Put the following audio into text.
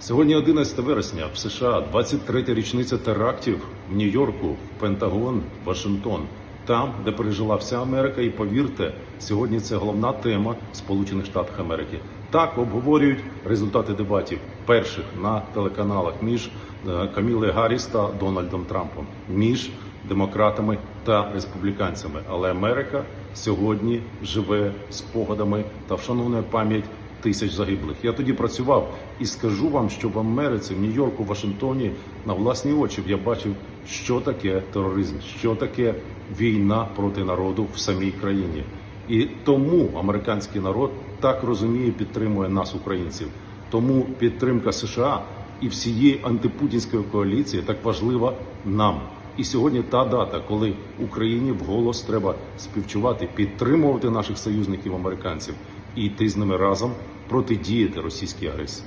Сьогодні 11 вересня в США 23-я річниця терактів в Нью-Йорку, в Пентагон, Вашингтон. Там, де пережила вся Америка, і повірте, сьогодні це головна тема Сполучених Штатів Америки. Так обговорюють результати дебатів перших на телеканалах між е, Камілою Гарріс та Дональдом Трампом, між демократами та республіканцями. Але Америка сьогодні живе спогадами та вшановує пам'ять тисяч загиблих. Я тоді працював і скажу вам, що в Америці, в Нью-Йорку, Вашингтоні на власні очі я бачив, що таке тероризм, що таке війна проти народу в самій країні. І тому американський народ так розуміє, підтримує нас, українців. Тому підтримка США і всієї антипутінської коаліції так важлива нам. І сьогодні та дата, коли Україні вголос треба співчувати, підтримувати наших союзників американців і йти з ними разом протидіяти російській агресії.